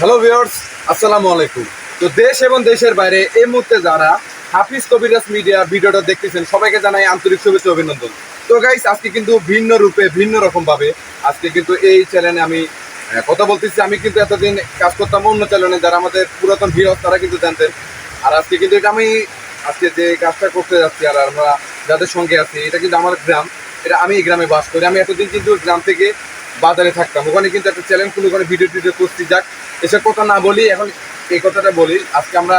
Hello viewers আসসালামু আলাইকুম তো দেশ এবং দেশের বাইরে এই মুহূর্তে যারা হাফিজ কবিরাজ মিডিয়া ভিডিওটা দেখতেছেন, সবাইকে জানাই আন্তরিক শুভেচ্ছা অভিনন্দন। তো গাইস আজকে কিন্তু ভিন্ন রূপে, ভিন্ন রকম ভাবে আজকে কিন্তু এই চ্যানেলে আমি কথা বলতেছি। আমি কিন্তু এতদিন কাজ করতাম অন্য চ্যানেলে যারা আমাদের পুরাতন ভিউয়ার্স তারা কিন্তু জানতেন। আর আজকে কিন্তু এটা আমি, আজকে যে কাজটা করতে যাচ্ছি আর আমরা যাদের সঙ্গে আছি, এটা কিন্তু আমার গ্রাম। এটা আমি এই গ্রামে বাস করি। আমি এতদিন কিন্তু গ্রাম থেকে বাজারে থাকতাম। ওখানে কিন্তু একটা চ্যালেঞ্জ কোনো ওখানে ভিডিও টিডিও করছি। যাক, এসব কথা না বলি, এখন এই কথাটা বলি। আজকে আমরা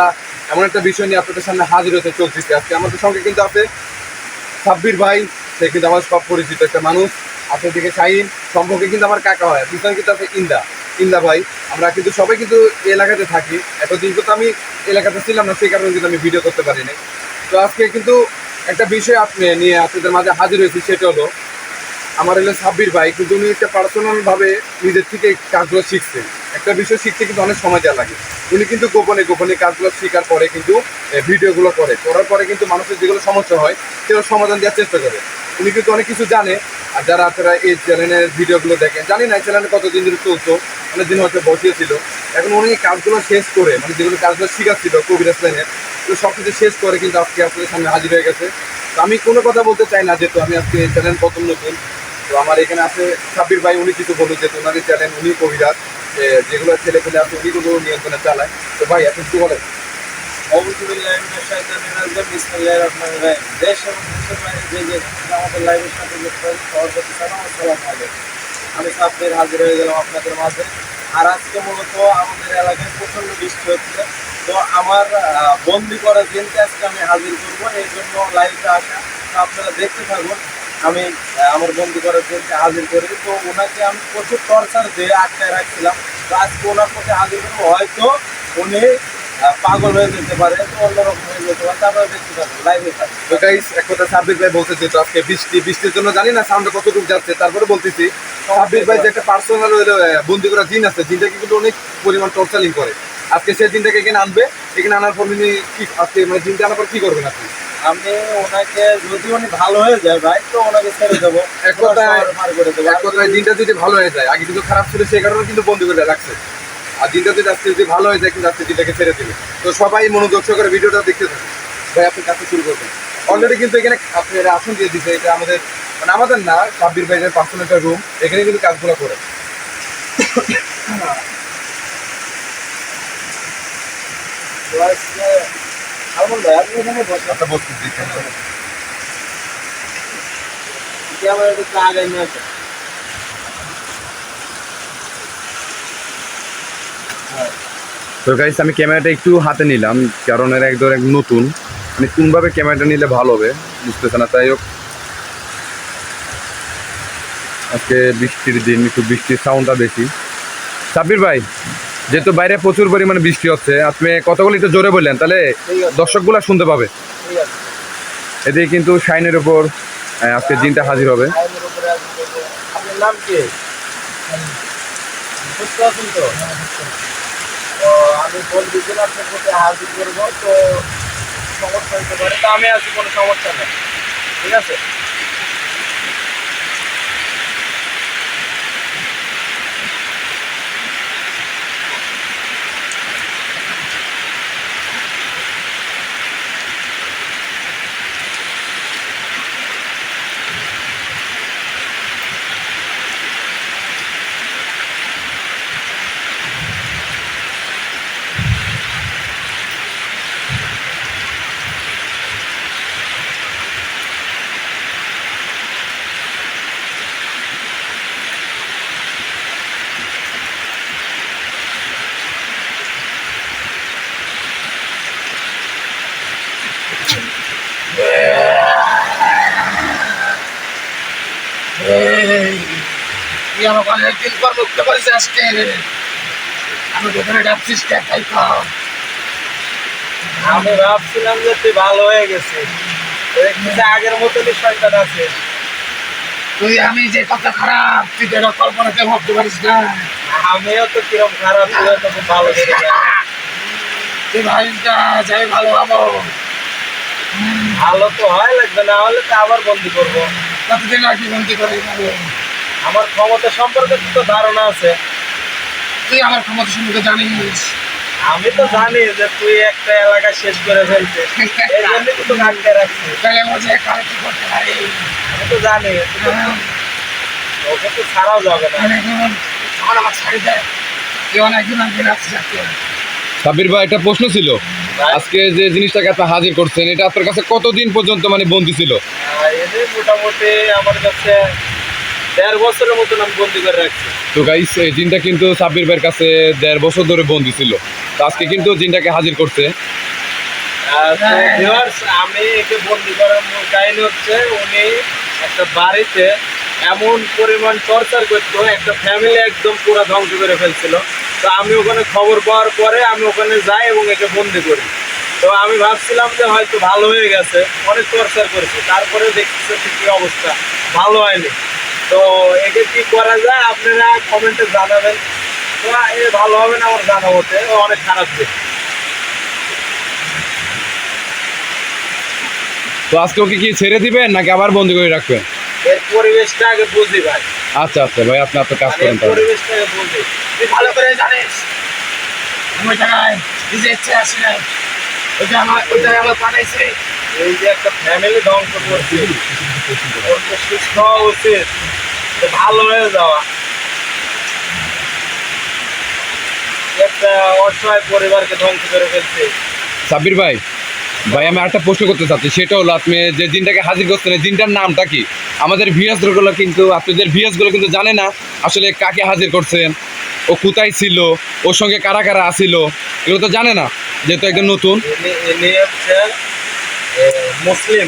এমন একটা বিষয় নিয়ে আপনাদের সামনে হাজির হতে চলতেছি। আজকে আমাদের সঙ্গে কিন্তু আছে সাব্বির ভাই। সে কিন্তু আমার সব পরিচিত একটা মানুষ। আছে দিকে শাহিন। সম্পর্কে কিন্তু আমার কাকা হয় পিছনে কিন্তু আছে ইন্দা। ইন্দা ভাই। আমরা কিন্তু সবাই কিন্তু এলাকাতে থাকি। এতদিন কিন্তু আমি এলাকাতে ছিলাম না, সেই কারণে কিন্তু আমি ভিডিও করতে পারিনি। তো আজকে কিন্তু একটা বিষয় আপনি নিয়ে আপনাদের মাঝে হাজির হয়েছি, সেটা হলো আমার হলো সাব্বির ভাই, কিন্তু উনি একটা পার্সোনাল ভাবে নিজের থেকে কাজগুলো শিখছেন। একটা বিষয় শিখতে কিন্তু অনেক সময় দেওয়া লাগে। উনি কিন্তু গোপনে গোপনে কাজগুলো শেখার পরে কিন্তু ভিডিওগুলো করে। করার পরে কিন্তু মানুষের যেগুলো সমস্যা হয়, সেগুলো সমাধান দেওয়ার চেষ্টা করে। উনি কিন্তু অনেক কিছু জানে। আর যারা আপনারা এই চ্যানেলের ভিডিওগুলো দেখেন, জানি না এই চ্যানেলে কতদিন ধরে চলতো, অনেক দিন হয়তো বসিয়েছিল এখন উনি কাজগুলো শেষ করে মানে যেগুলো কাজগুলো শিখাচ্ছিল কবিরাজ তো সব কিছু শেষ করে কিন্তু আজকে আপনাদের সামনে হাজির হয়ে গেছে। তো আমি কোনো কথা বলতে চাই না, যেহেতু আমি আজকে এই চ্যানেল প্রথম নতুন। তো আমার এখানে আছে সাব্বির ভাই, উনি কিছু বলুন যে ওনারই চ্যানেল উনি কবিরাজ যেগুলো ছেলে পেলে আছে উনি কোনো নিয়ন্ত্রণে চালায়। তো ভাই, আপনি কিছু বলেন। আমাদের সাথে আমি সাব্বির, হাজির হয়ে গেলাম আপনাদের মাঝে। আর আজকে মূলত আমাদের এলাকায় প্রচণ্ড বৃষ্টি হচ্ছে। তো আমার বন্দি করা দিনকে আজকে আমি হাজির করব, এই জন্য লাইভে আসা। আপনারা দেখতে থাকুন। আমি আমার বন্দি করার দিনকে হাজির করি। তো ওনাকে আমি প্রচুর টর্চার দিয়ে আটকায় রাখছিলাম। তো আজকে ওনার প্রতি হাজির করব হয়তো উনি পাগল হয়ে যেতে পারে অন্যরকম হয়ে যেতে পারে। তারপরে দেখতে থাকুন লাইভে তো গাইস এক কথা সাব্বির ভাই আজকে বৃষ্টি বৃষ্টির জন্য জানি না সাউন্ডে কতটুকু যাচ্ছে তারপরে বলতেছি সাব্বির ভাই যে একটা পার্সোনাল বন্দি করা জিন আছে জিনটাকে কিন্তু অনেক পরিমাণ টর্চারিং করে। আজকে সেই জিনটাকে এখানে আনবে। এখানে আনার পর উনি কি আজকে মানে জিনটা আনার পর কি করবেন আপনি? আমি ওনাকে যদি উনি ভালো হয়ে যায় ভাই তো ওনাকে ছেড়ে দেবো। এক কথায়- শহরে করে দেবো। এক কথায় দিনটা যদি ভালো হয়ে যায় আগে কিন্তু খারাপ ছিল সেই কারণে কিন্তু করে রাখছে। আর দিনটা যদি আজকে যদি ভালো হয়ে যায় কিন্তু আজকে দিনটাকে ছেড়ে দেবে। তো সবাই মনোযোগ সহকারে ভিডিওটা দেখতে থাকুন। ভাই আপনি কাছে শুরু করবেন। অলরেডি কিন্তু এখানে আসন দিয়ে দিচ্ছে এটা আমাদের মানে আমাদের না সাব্বির ভাইয়ের পার্সোনাল একটা রুম এখানে কিন্তু কাজগুলো করে তো আজকে আলমন ভাই আপনি এখানে বসে একটা বস্তু দিচ্ছে ক্যামেরা একটু আগে নিয়ে আসেন তো গাইস আমি ক্যামেরাটা একটু হাতে নিলাম, কারণ এর একদম এক নতুন। মানে কোনভাবে ক্যামেরাটা নিলে ভালো হবে বুঝতেছে না তাই হোক। আজকে বৃষ্টির দিন, একটু বৃষ্টির সাউন্ডটা বেশি। সাব্বির ভাই যেহেতু বাইরে প্রচুর পরিমাণে বৃষ্টি হচ্ছে, আপনি কথাগুলো একটু জোরে বললেন, তাহলে দর্শকগুলা শুনতে পাবে। এদিকে কিন্তু শাইনের উপর আজকে দিনটা হাজির হবে। আমি আছি কোনো সমস্যা নেই ঠিক আছে তুই আমাকে অনেকদিন পর মুক্ত করেছিস আজকে। আমি দোকানে ডাকছিস টাকাই কম আমি ভাবছিলাম যে তুই ভালো হয়ে দেখতেছি আগের মতনই শয়তান আছে তুই আমি যে কত খারাপ তুই তো এটা কল্পনাতে ভাবতে পারিস না। আমিও তো কিরম খারাপ ছিল তো খুব ভালো। তুই ভাইটা যাই ভালো হব। ভালো তো হয় লাগবে না হলে তো আবার বন্দি করব। কতদিন আর কি বন্দি করে আমার ক্ষমতা সম্পর্কে তো ধারণা আছে। তুই আমার ক্ষমতা সম্পর্কে জানিস। আমি তো জানি যে তুই একটা এলাকা শেষ করে ফেলছিস। এই জন্য তো আটকে রাখছিস তাহলে বলছে কারও কি করতে পারি? আমি তো জানি। ওকে তো ছাড়াও যাবে না। আমি এখন আমার আমার ছাড়ি দেয়। কেউ অনেকদিন আমি রাখছি থাকতে সাবির ভাই একটা প্রশ্ন ছিল। আজকে যে জিনিসটাকে আপনি হাজির করছেন এটা আপনার কাছে কতদিন পর্যন্ত মানে বন্দি ছিল? আর এদের মোটামুটি আমার কাছে দেড় বছরের মতন আমি বন্দি করে রাখছি। তো গাইস এই জিনটা কিন্তু সাব্বির ভাইয়ের কাছে দেড় বছর ধরে বন্দি ছিল। তো আজকে কিন্তু জিনটাকে হাজির করছে। আমি একে বন্দি করার মূল কাহিনী হচ্ছে উনি একটা বাড়িতে এমন পরিমাণ টর্চার করতো একটা ফ্যামিলি একদম পুরো ধ্বংস করে ফেলছিল। তো আমি ওখানে খবর পাওয়ার পরে আমি ওখানে যাই এবং একে বন্দি করি। তো আমি ভাবছিলাম যে হয়তো ভালো হয়ে গেছে অনেক টর্চার করেছে তারপরে দেখতেছে কি অবস্থা ভালো হয়নি। তো একে কি করা যায়? আপনারা কমেন্টে জানাবেন। এ ভালো হবে না আমার জানা হতে অনেক খারাপ দিক। তো আজকে ওকে কি ছেড়ে দিবেন নাকি আবার বন্দি করে রাখবেন? এর পরিবেশটা আগে বুঝি ভাই। আচ্ছা আচ্ছা ভাই আপনি আপনার কাজ করেন তাহলে। পরিবেশটা আগে বুঝি। তুই ভালো করে জানিস। আমি জায়গায় নিজে ইচ্ছে আসি ওই যে আমার জায়গায় আমার পাঠাইছে এই যে একটা ফ্যামিলি ধ্বংস করছে। ওর তো সুস্থ হওয়া উচিত। ভালো হয়ে যাওয়া। একটা অসহায় পরিবারকে ধ্বংস করে ফেলছে। সাব্বির ভাই ভাই আমি একটা প্রশ্ন করতে চাচ্ছি। সেটা হলো আপনি যে জিনটাকে হাজির করছেন এই জিনটার নামটা কি? আমাদের ভিএসগুলো কিন্তু আপনাদের ভিএসগুলো কিন্তু জানে না আসলে কাকে হাজির করছেন ও কোথায় ছিল ওর সঙ্গে কারা কারা আসিল এগুলো তো জানে না যেহেতু একদম নতুন। মুসলিম।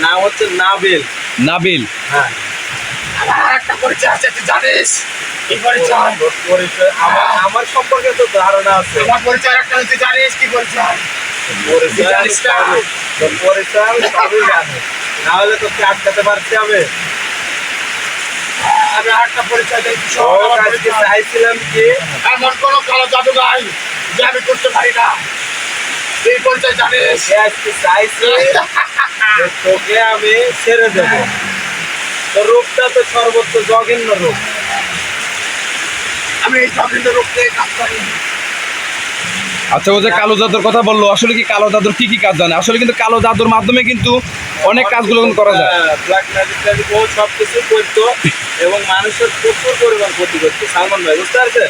নাম হচ্ছে নাবিল। নাবিল। হ্যাঁ। আমার একটা পরিচয় আছে তুই জানিস? কি পরিচয়? আমার আমার সম্পর্কে তো ধারণা আছে। আমার পরিচয় একটা তুই জানিস কি পরিচয়? পরিচয় জানিস না? তোর পরিচয় আমি সবই জানি না হলে তোকে আটকাতে পারছি আমি। আমি একটা পরিচয় আজকে চাইছিলাম কি? এমন কোনো কালো জাদু নাই যে আমি করতে পারি না। এই বলতে জানিস? তোকে আমি ছেড়ে দেবো। তো রূপটা তো সর্বোচ্চ জঘন্য রূপ। আমি এই জগিন্দ রূপে কাজ করি। আচ্ছা ও যে কালো জাদুর কথা বলল আসলে কি কালো জাদুর কি কি কাজ জানে? আসলে কিন্তু কালো জাদুর মাধ্যমে কিন্তু অনেক কাজগুলো কিন্তু করা যায়। ব্ল্যাক ম্যাজিক ট্যাজিক ও সব কিছু করতো এবং মানুষের প্রচুর পরিমাণ ক্ষতি করতো। সালমান ভাই বুঝতে পারছে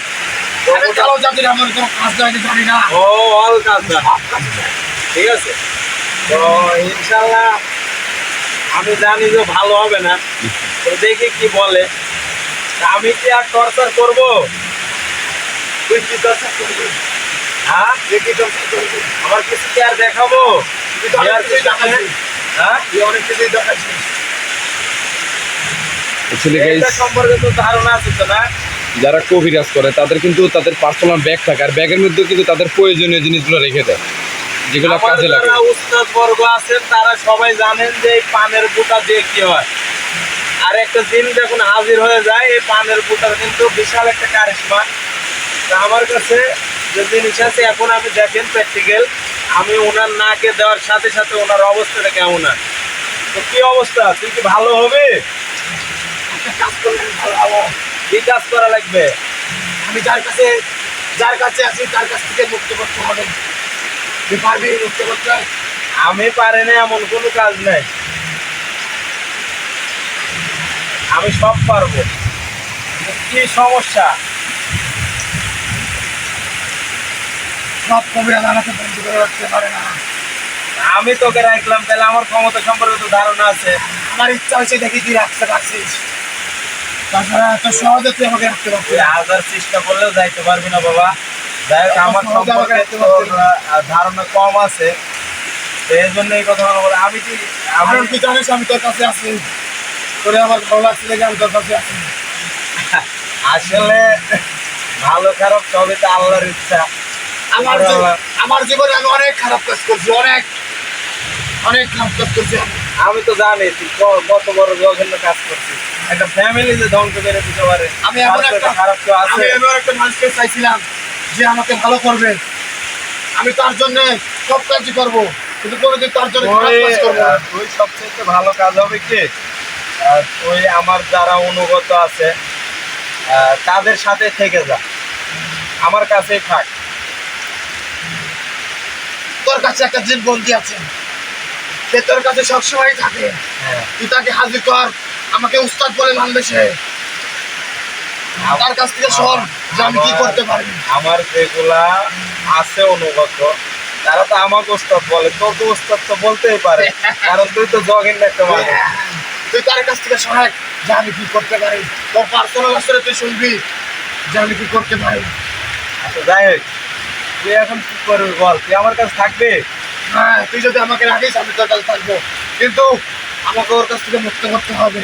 কালো জাদুর আমার কোনো কাজ জানি না। ও অল কাজ। ঠিক আছে? তো ইনশাল্লাহ আমি জানি যে ভালো হবে না। তো দেখি কি বলে। তা আমি কি আর টর্চার করব? তুই কি দরকার করবি হ্যাঁ? আমার কিছু দেখাবো? হ্যাঁ? অনেক কিছুই দেখাচ্ছিস Actually guys, এটা সম্পর্কে তো ধারণা আছে তো না? যারা কবিরাজ করে তাদের কিন্তু তাদের পার্সোনাল ব্যাগ থাকে আর ব্যাগের মধ্যেও কিন্তু তাদের প্রয়োজনীয় জিনিসগুলো রেখে দেয় যেগুলো কাজে লাগে। যারা উস্তাদ বর্গ আছেন তারা সবাই জানেন যে এই পানের বুটা দিয়ে কি হয়। আর একটা দিন যখন হাজির হয়ে যায় এই পানের বুটার কিন্তু বিশাল একটা কারিশমা। তা আমার কাছে যে জিনিস আছে এখন আমি দেখেন প্র্যাকটিক্যাল আমি ওনার নাকে দেওয়ার সাথে সাথে ওনার অবস্থাটা কেমন হয় তো কি অবস্থা? তুই কি ভালো হবে কাজ করলে ভালো হব? কি কাজ করা লাগবে? আমি যার কাছে যার কাছে আছি তার কাছ থেকে মুক্ত করতে হবে। তুই পারবি মুক্ত করতে? আমি পারি না এমন কোনো কাজ নেই। আমি সব পারব। কি সমস্যা? সব কবিরা জানাতে বন্ধ করে রাখতে পারে না। আমি তোকে রাখলাম তাহলে আমার ক্ষমতা সম্পর্কে তো ধারণা আছে। আমার ইচ্ছা হয়েছে দেখি তুই রাখতে পারছিস তাছাড়া এত সহজে তুই আমাকে রাখতে পারছিস। হাজার চেষ্টা করলেও যাইতে পারবি না বাবা। যাই হোক আমার সম্পর্কে ধারণা কম আছে। এই জন্য এই কথা বলে আমি কি আমি তুই জানিস আমি তোর কাছে আছি। তোরে আমার ভালো লাগছে দেখে আমি তোর কাছে আছি। আসলে ভালো খারাপ সবই তো আল্লাহর ইচ্ছা। আমার। আমার জীবনে আমি অনেক খারাপ কাজ করছি অনেক অনেক খারাপ কাজ করছি আমি। তো জানি কত বড় জঘন্য কাজ করছিস একটা ফ্যামিলি যে ধ্বংস করে দিতে পারে আমি এমন একটা খারাপ তো আমি এমন একটা মানুষকে চাইছিলাম যে আমাকে ভালো করবে আমি তার জন্য সব কাজই করব কিন্তু কোনোদিন তার জন্য খারাপ কাজ করব না। তুই সবচেয়ে ভালো কাজ হবে কি তুই আমার যারা অনুগত আছে তাদের সাথে থেকে যা আমার কাছেই থাক তোর কাছে একটা জিন বন্দি আছে। সে তোর কাছে সবসময় থাকে। হ্যাঁ। তুই তাকে হাজির কর। আমাকে উস্তাদ বলে মানবে সে। তার কাছ থেকে শোন যে আমি কি করতে পারি। আমার যেগুলা আছে অনুগত তারা তো আমাকে ওস্তাদ বলে। তো ওস্তাদ তো বলতেই পারে। কারণ তুই তো জগিং একটা মানুষ। তুই তার কাছ থেকে শোনাক যে আমি কি করতে পারি। তোর পার্সোনাল আসলে তুই শুনবি যে আমি কি করতে পারি। আচ্ছা যাই হোক। তুই এখন কি করবি বল? তুই আমার কাছে থাকবে? হ্যাঁ তুই যদি আমাকে রাখিস আমি তোর কাছে থাকব। কিন্তু আমাকে ওর কাছ থেকে মুক্ত করতে হবে।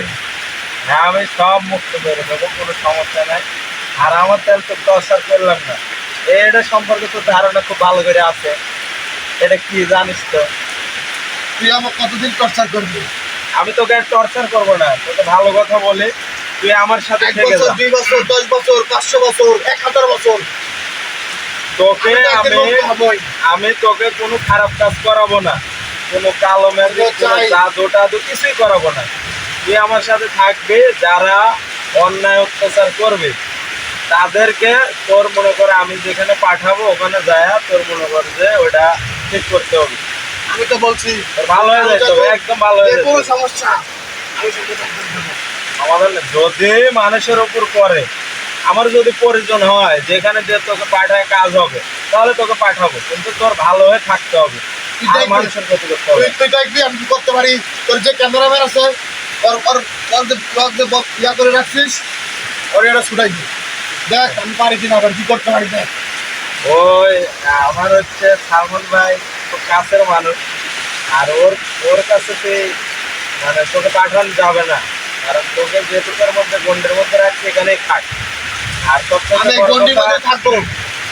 হ্যাঁ আমি সব মুক্ত করে দেবো কোনো সমস্যা নাই। আর আমার তেল তো করলাম না। এটা সম্পর্কে তো ধারণা খুব ভালো করে আছে। এটা কি জানিস তো? তুই আমাকে কতদিন টর্চার করবি? আমি তোকে আর টর্চার করব না। তোকে ভালো কথা বলে। তুই আমার সাথে দুই বছর দশ বছর পাঁচশো বছর এক হাজার বছর। তোকে আমি আমি তোকে কোনো খারাপ কাজ করাবো না। কোনো কালো ম্যাজিক জাদু টাদু কিছুই করাবো না। তুই আমার সাথে থাকবে যারা অন্যায় অত্যাচার করবে তাদেরকে তোর মনে করে আমি যেখানে পাঠাবো ওখানে যায় তোর মনে কর যে ওটা ঠিক করতে হবে। আমি তো বলছি ভালো হয়ে হবে একদম ভালো হয়ে যে যেতে কোনো সমস্যা। আমাদের যদি মানুষের উপর করে আমার যদি প্রয়োজন হয় যেখানে যে তোকে পাঠায় কাজ হবে তাহলে তোকে পাঠাবো। কিন্তু তোর ভালো হয়ে থাকতে হবে। তুই আর দেখবি। মানুষের ক্ষতি করতে হবে। তুই তুই দেখবি আমি কি করতে পারি? তোর যে ক্যামেরাম্যান আছে ওর ওর ওর যে ওর যে বক- ইয়া করে রাখছিস ওর এটা ছুটাই দেখ আমি পারি কিনা আবার কি করতে পারি দেখ। ওই আমার হচ্ছে সালমান ভাই খুব কাছের মানুষ। আর ওর ওর কাছে মানে তোকে পাঠানো যাবে না। কারণ তোকে যেটুকুর মধ্যে গন্ডের মধ্যে রাখছি এখানেই থাক আর তোর আমি গন্ডির মধ্যে থাকব।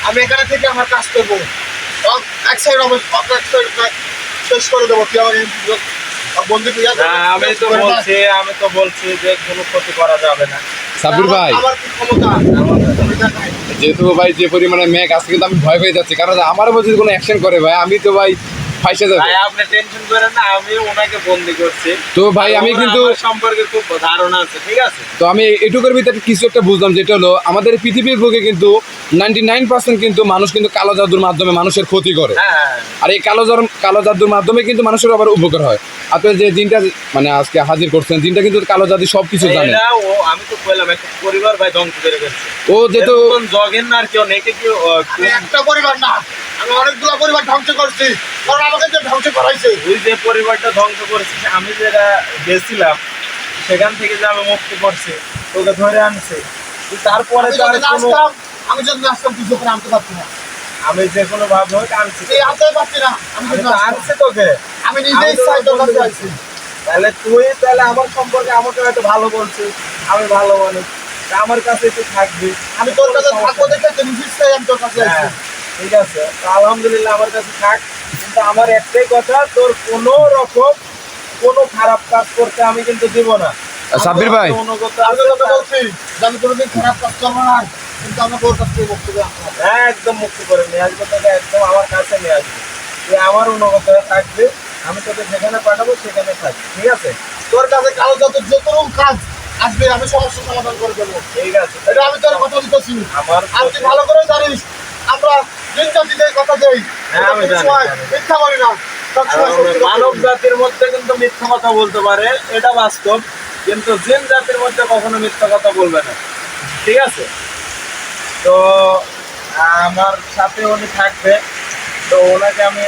আমি এখানে থেকে আমার কাজ করব। সব এক সাইড সব এক সাইড শেষ করে দেবো। তুই আমার না আমি তো বলছি আমি তো বলছি যে কোনো ক্ষতি করা যাবে না। সাব্বির ভাই। কি ক্ষমতা? যেহেতু ভাই যে পরিমাণে মেঘ আজকে কিন্তু আমি ভয় পেয়ে যাচ্ছি। কারণ আমার উপর যদি কোনো অ্যাকশন করে ভাই আমি তো ভাই ফাইসে যাব। আপনি টেনশন করেন না আমি ওনাকে বন্দি করছি। তো ভাই আমি কিন্তু সম্পর্কে খুব ধারণা আছে ঠিক আছে? তো আমি এটুকুর ভিতরে কিছু একটা বুঝলাম যেটা হলো আমাদের পৃথিবীর বুকে কিন্তু নাইনটি নাইন পার্সেন্ট কিন্তু মানুষ কিন্তু কালো জাদুর মাধ্যমে মানুষের ক্ষতি করে। হ্যাঁ আর এই কালো কালো জাদুর মাধ্যমে কিন্তু মানুষের আবার উপকার হয়। আপনি যে দিনটা মানে আজকে হাজির করছেন দিনটা কিন্তু কালো জাদু সব কিছু জানে ও আমি তো কইলাম একটা পরিবার ভাই ধ্বংস করে ফেলছে। ও যেহেতু জগেন না আর কেউ নেই কেউ একটা পরিবার না। আমি অনেকগুলো পরিবার ধ্বংস করছি। কারণ আমাকে যে ধ্বংস করাইছে। তুই যে পরিবারটা ধ্বংস করেছিস আমি যেটা গেছিলাম সেখান থেকে যে আমি মুক্তি করছি তোকে ধরে আনছি। তারপরে আমি যদি কোনো আসতাম তুই যখন আনতে পারতি না। আমি যে কোনো ভাবে হোক আনছি। আনতে পারতি না আমি। আনছি তোকে। আমি তাহলে তুই তাহলে আমার সম্পর্কে আমাকে হয়তো ভালো বলছিস আমি ভালো মানুষ। আমার কাছে তুই থাকবি। আমি তোর কাছে থাকব দেখে আমি তোর কাছে ঠিক আছে? তো আলহামদুলিল্লাহ আমার কাছে থাক। কিন্তু আমার একটাই কথা তোর কোনো রকম কোনো খারাপ কাজ করতে আমি কিন্তু দিব না। সাব্বির ভাই? আমি বলছি আমি কোনোদিন খারাপ কাজ করব না কিন্তু আমাকে ওর কাছ থেকে বক্তব্য হ্যাঁ একদম মুক্তি করে নিয়ে আসব তোকে একদম আমার কাছে নিয়ে আসব। তুই আমার অনুগত থাকবে আমি তোকে যেখানে পাঠাবো সেখানে থাকবি ঠিক আছে? তোর কাছে কালো যত যত রকম কাজ আসবে আমি সমস্যা সমাধান করে দেবো। ঠিক আছে। এটা আমি তোর কথা দিতেছি আমার তুই ভালো করে জানিস আমরা কথা দেই। হ্যাঁ, মিথ্যা বলি না। মানব জাতির মধ্যে কিন্তু মিথ্যা কথা বলতে পারে এটা বাস্তব। কিন্তু জিন জাতির মধ্যে কখনো মিথ্যা কথা বলবে না। ঠিক আছে? তো আমার সাথে উনি থাকবে। তো ওনাকে আমি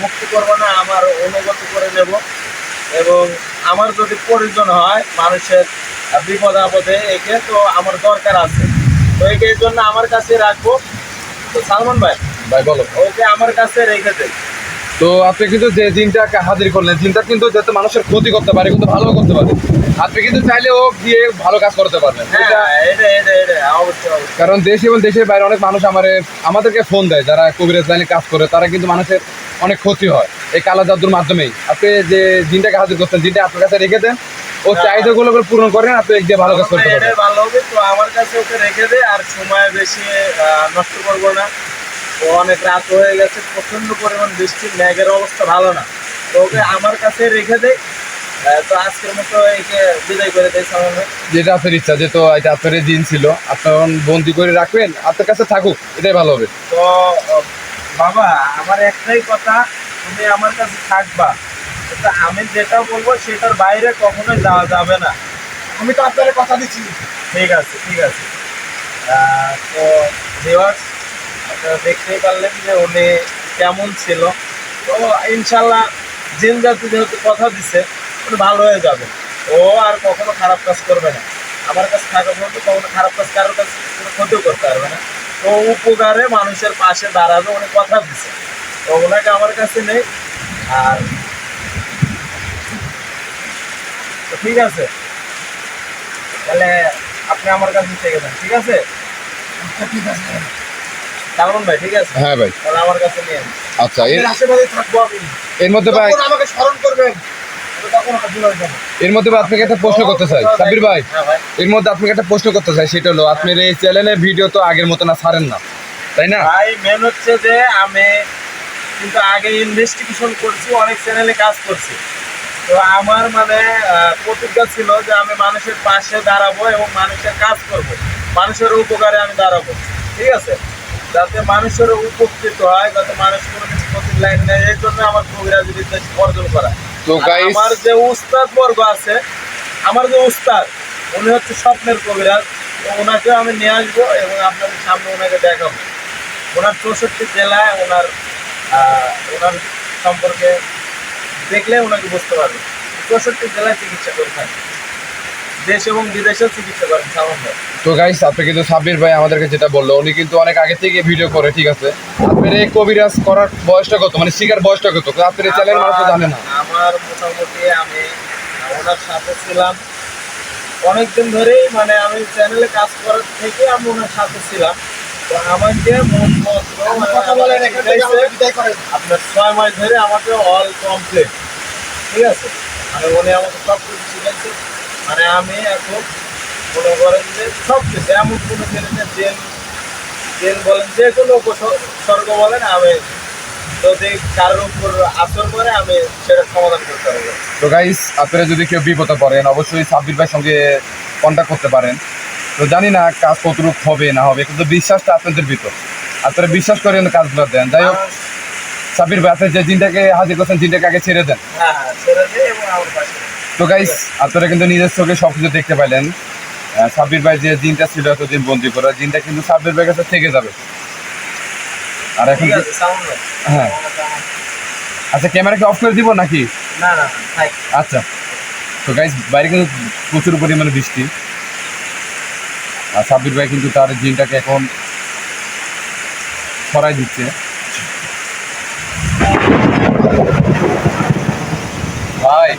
মুক্তি করব না আমার অনুগত করে নেব। এবং আমার যদি প্রয়োজন হয় মানুষের বিপদ আপদে একে তো আমার দরকার আছে। তো একে এই জন্য আমার কাছে রাখব। তো সালমান ভাই। ভাই বলো। ওকে আমার কাছে রেখে তো আপনি কিন্তু যে দিনটাকে হাজির করলেন দিনটা কিন্তু যাতে মানুষের ক্ষতি করতে পারে কিন্তু ভালো করতে পারে। আপনি কিন্তু চাইলে ও দিয়ে ভালো কাজ করতে পারবেন। হ্যাঁ কারণ দেশ এবং দেশের বাইরে অনেক মানুষ আমার আমাদেরকে ফোন দেয় যারা কবিরাজ লাইনে কাজ করে তারা কিন্তু মানুষের অনেক ক্ষতি হয়। এই কালো জাদুর মাধ্যমেই। আপনি যে দিনটাকে হাজির করছেন দিনটা আপনার কাছে রেখে দেন ও। চাহিদাগুলো করে পূরণ করেন আপনি এক দিয়ে ভালো কাজ করতে এটাই ভালো হবে তো আমার কাছে ওকে রেখে দে আর সময় বেশি নষ্ট করব না। ও অনেক রাত হয়ে গেছে প্রচণ্ড পরিমাণ বৃষ্টি ম্যাগের অবস্থা ভালো না। তো ওকে আমার কাছে রেখে দে আহ, তো আজকের মতো একে বিদায় করে দেয় যেটা আপনার ইচ্ছা এটা আপনার দিন ছিল আপনার বন্দি করে রাখবেন আপনার কাছে থাকুক এটাই ভালো হবে। তো বাবা আমার একটাই কথা তুমি আমার কাছে থাকবা। আমি যেটা বলব সেটার বাইরে কখনোই যাওয়া যাবে না। আমি তো আপনার কথা দিচ্ছি। ঠিক আছে ঠিক আছে। তো ভিউয়ার্স আপনারা দেখতেই পারলেন যে উনি কেমন ছিল। তো ইনশাল্লাহ জিন জাতি যেহেতু কথা দিছে উনি ভালো হয়ে যাবে। ও আর কখনো খারাপ কাজ করবে না। আমার কাছে থাকা পর্যন্ত কখনো খারাপ কাজ কারোর কাছে কোনো ক্ষতিও করতে পারবে না। তো উপকারে মানুষের পাশে দাঁড়াবে উনি কথা দিছে। তো ওনাকে আমার কাছে নেই। আর তো ঠিক আছে। তাহলে আপনি আমার কাছে থেকে যান ঠিক আছে? আচ্ছা, ঠিক আছে। সালমান ভাই ঠিক আছে? হ্যাঁ ভাই। তাহলে আমার কাছে নিয়ে আচ্ছা এর আশেপাশে থাকব আমি। এর মধ্যে ভাই আমাকে স্মরণ করবেন আমি তখন হাজির যাব। এর মধ্যে আপনাকে একটা প্রশ্ন করতে চাই। ভাই হ্যাঁ এর মধ্যে আপনাকে একটা প্রশ্ন করতে চাই সেটা হলো আপনার এই চ্যানেলের ভিডিও তো আগের মতো না ছাড়েন না। তাই না? ভাই মেন হচ্ছে যে আমি কিন্তু আগে ইনভেস্টিগেশন করছি অনেক চ্যানেলে কাজ করছি। তো আমার মানে প্রতিজ্ঞা ছিল যে আমি মানুষের পাশে দাঁড়াবো এবং মানুষের কাজ করব। মানুষের উপকারে আমি দাঁড়াবো। ঠিক আছে? যাতে মানুষের উপকৃত হয় যাতে মানুষ কোনো কিছু ক্ষতির লাইন নেয় এই জন্য আমার কবিরাজি বিদ্যা অর্জন করা। আমার যে উস্তাদ বর্গ আছে আমার যে উস্তাদ উনি হচ্ছে স্বপ্নের কবিরাজ। তো ওনাকেও আমি নিয়ে আসব এবং আপনাদের সামনে ওনাকে দেখাবো। ওনার চৌষট্টি জেলায় ওনার আহ, ওনার সম্পর্কে দেখলে ওনাকে বুঝতে পারবে। চৌষট্টি জেলায় চিকিৎসা করে থাকে দেশ এবং বিদেশেও চিকিৎসা করেন সালমান ভাই তো গাইস আপনি কিন্তু সাব্বির ভাই আমাদেরকে যেটা বলল উনি কিন্তু অনেক আগে থেকে ভিডিও করে ঠিক আছে? আপনার এই কবিরাজ করার বয়সটা কত? মানে শিকার বয়সটা কত? আপনার এই চ্যানেল মানুষ জানে না। আমার- মোটামুটি আমি ওনার সাথে ছিলাম। অনেকদিন ধরেই মানে আমি চ্যানেলে কাজ করার থেকে আমি ওনার সাথে ছিলাম। আমাকে মন কথা বলেন আপনার ছয় মাস ধরে আমাকে অল কমপ্লিট ঠিক আছে? মানে উনি আমাকে সব কিছু শিখেছে মানে আমি এখন মনে করেন যে সব কিছু এমন কোনো জিনিসের জেন জেন বলেন যে কোনো উপসর্গ বলেন আমি যদি কারোর উপর আসর করে আমি সেটা সমাধান করতে পারব। তো গাইস আপনারা যদি কেউ বিপদে পড়েন অবশ্যই সাব্বির ভাইয়ের সঙ্গে কন্ট্যাক্ট করতে পারেন। তো জানি না কাজ কতটুকু হবে না হবে কিন্তু বিশ্বাসটা আপনাদের ভিতর। আপনারা বিশ্বাস করেন কাজগুলো দেন। যাই হোক সাবির ভাই আপনি যে জিনটাকে হাজির করছেন জিনটাকে আগে ছেড়ে দেন। হ্যাঁ হ্যাঁ তো গাইস আপনারা কিন্তু নিজের চোখে সব কিছু দেখতে পাইলেন। সাব্বির ভাই যে জিনটা ছিল এতদিন বন্দি করা জিনটা কিন্তু সাব্বির ভাইয়ের কাছে থেকে যাবে। আর এখন হ্যাঁ। আচ্ছা ক্যামেরা কি অফ করে দিব নাকি? আচ্ছা। তো গাইস বাইরে কিন্তু প্রচুর পরিমাণে বৃষ্টি। সাব্বির ভাই কিন্তু তার জিনটাকে এখন সরাই দিচ্ছে। ভাই,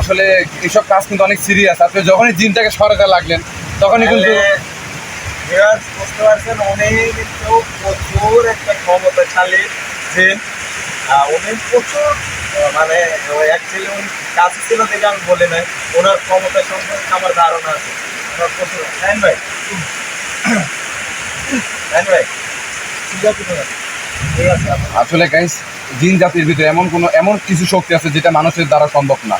আসলে এসব কাজ কিন্তু অনেক সিরিয়াস আপনি যখনই জিনটাকে সরাতে লাগলেন, তখনই কিন্তু পারছেন কিন্তু প্রচুর একটা প্রচুর মানে কাছে ছিল আমি ওনার সম্পর্কে আমার ধারণা আছে। হ্যাঁ ভাই আসলে গাইস জিন জাতির ভিতরে এমন কোনো, এমন কিছু শক্তি আছে যেটা মানুষের দ্বারা সম্ভব না।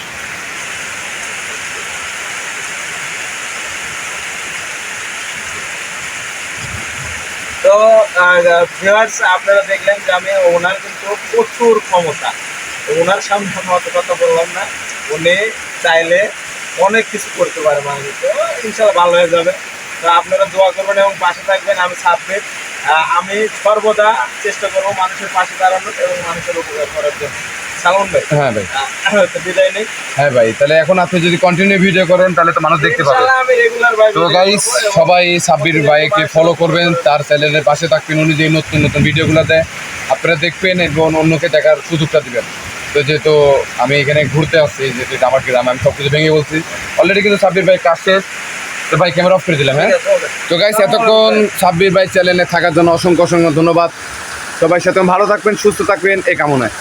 তো আপনারা দেখলেন যে আমি ওনার কিন্তু প্রচুর ক্ষমতা। ওনার সামনে অত কথা বললাম না। উনি চাইলে অনেক কিছু করতে পারে মানুষ। তো ইনশাল্লাহ ভালো হয়ে যাবে। তো আপনারা দোয়া করবেন এবং পাশে থাকবেন। আমি সাবমিট আমি সর্বদা চেষ্টা করব মানুষের পাশে দাঁড়ানোর এবং মানুষের উপকার করার জন্য। সালমান ভাই হ্যাঁ ভাই। বিদায় নেই। হ্যাঁ ভাই তাহলে এখন আপনি যদি কন্টিনিউ ভিডিও করেন তাহলে তো মানুষ দেখতে পাবে। তো গাইস সবাই সাব্বির ভাইকে ফলো করবেন তার চ্যানেলের পাশে থাকবেন উনি যে নতুন নতুন ভিডিওগুলো দেয় আপনারা দেখবেন এবং অন্যকে দেখার সুযোগটা দিবেন। তো যেহেতু আমি এখানে ঘুরতে আসছি যেহেতু আমার গ্রাম আমি সব কিছু ভেঙে বলছি। অলরেডি কিন্তু সাব্বির ভাই কাজ শেষ তো ভাই ক্যামেরা অফ করে দিলাম হ্যাঁ? তো গাইস এতক্ষণ সাব্বির ভাই চ্যানেলে থাকার জন্য অসংখ্য অসংখ্য ধন্যবাদ। সবাই সাথে ভালো থাকবেন সুস্থ থাকবেন এই কামনায়।